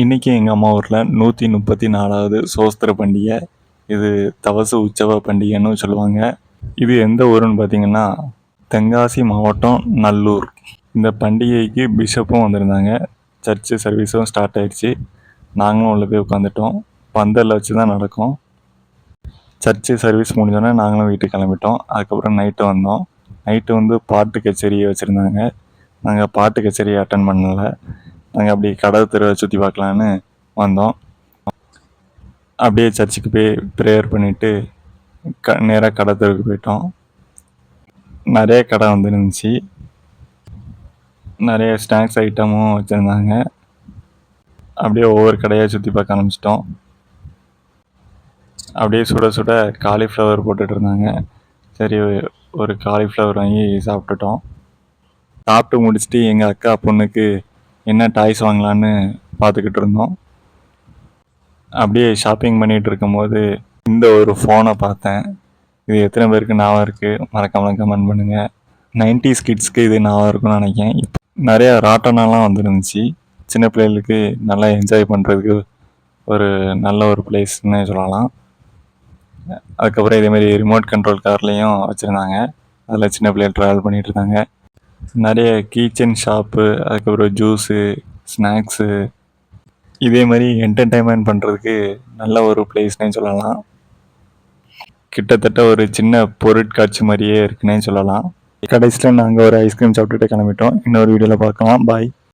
இன்றைக்கி எங்கள் அம்மா ஊரில் நூற்றி முப்பத்தி நாலாவது சோஸ்திர பண்டிகை. இது தவசு உற்சவ பண்டிகைன்னு சொல்லுவாங்க. இது எந்த ஊருன்னு பார்த்தீங்கன்னா தென்காசி மாவட்டம் நல்லூர். இந்த பண்டிகைக்கு பிஷப்பும் வந்திருந்தாங்க. சர்ச்சு சர்வீஸும் ஸ்டார்ட் ஆயிடுச்சு. நாங்களும் உள்ளே போய் உட்காந்துட்டோம் பந்தலில் வச்சு தான் நடக்கும். சர்ச்சு சர்வீஸ் முடிஞ்சோடனே நாங்களும் வீட்டுக்கு கிளம்பிட்டோம். அதுக்கப்புறம் நைட்டு வந்தோம். நைட்டு வந்து பாட்டு கச்சேரியை வச்சுருந்தாங்க. நாங்கள் பாட்டு கச்சேரியை அட்டன் பண்ணலை. நாங்கள் அப்படி கடல் தெருவை சுற்றி பார்க்கலான்னு வந்தோம். அப்படியே சர்ச்சுக்கு போய் ப்ரேயர் பண்ணிவிட்டு க நேராக கடை தெருவுக்கு போயிட்டோம். நிறைய கடை வந்துருந்துச்சு. நிறைய ஸ்நாக்ஸ் ஐட்டமும் வச்சுருந்தாங்க. அப்படியே ஒவ்வொரு கடையாக சுற்றி பார்க்க ஆரம்பிச்சிட்டோம். அப்படியே சுட சுட காலிஃப்ளவர் போட்டுட்டு இருந்தாங்க. சரி ஒரு காலிஃப்ளவர் வாங்கி சாப்பிட்டுட்டோம். சாப்பிட்டு முடிச்சுட்டு எங்கள் அக்கா பொண்ணுக்கு என்ன டாய்ஸ் வாங்கலான்னு பார்த்துக்கிட்டு இருந்தோம். அப்படியே ஷாப்பிங் பண்ணிகிட்டு இருக்கும்போது இந்த ஒரு ஃபோனை பார்த்தேன். இது எத்தனை பேருக்கு ஞாபகம் இருக்குது மறக்காமல் கமெண்ட் பண்ணுங்கள் நைன்டிஸ் கிட்ஸ்க்கு இது ஞாபகம் இருக்கும்னு நினைக்கிறேன். இப்போ நிறையா ராட்டனாலாம் வந்துருந்துச்சு. சின்ன பிள்ளைகளுக்கு நல்லா என்ஜாய் பண்ணுறதுக்கு ஒரு நல்ல ஒரு பிளேஸ்னு சொல்லலாம். அதுக்கப்புறம் இதேமாரி ரிமோட் கண்ட்ரோல் கார்லேயும் வச்சுருந்தாங்க. அதில் சின்ன பிள்ளைகள் ட்ராவல் பண்ணிகிட்டு இருந்தாங்க. நிறைய கீச்சன் ஷாப்பு அதுக்கப்புறம் ஜூஸு ஸ்நாக்ஸு இதே மாதிரி என்டர்டைன்மெண்ட் பண்ணுறதுக்கு நல்ல ஒரு பிளேஸ்னே சொல்லலாம். கிட்டத்தட்ட ஒரு சின்ன பொருட்காட்சி மாதிரியே இருக்குன்னே சொல்லலாம். கடைசியில் நாங்கள் ஒரு ஐஸ்கிரீம் சாப்பிட்டுட்டு கிளம்பிட்டோம். இன்னொரு வீடியோவில் பார்க்கலாம். பாய்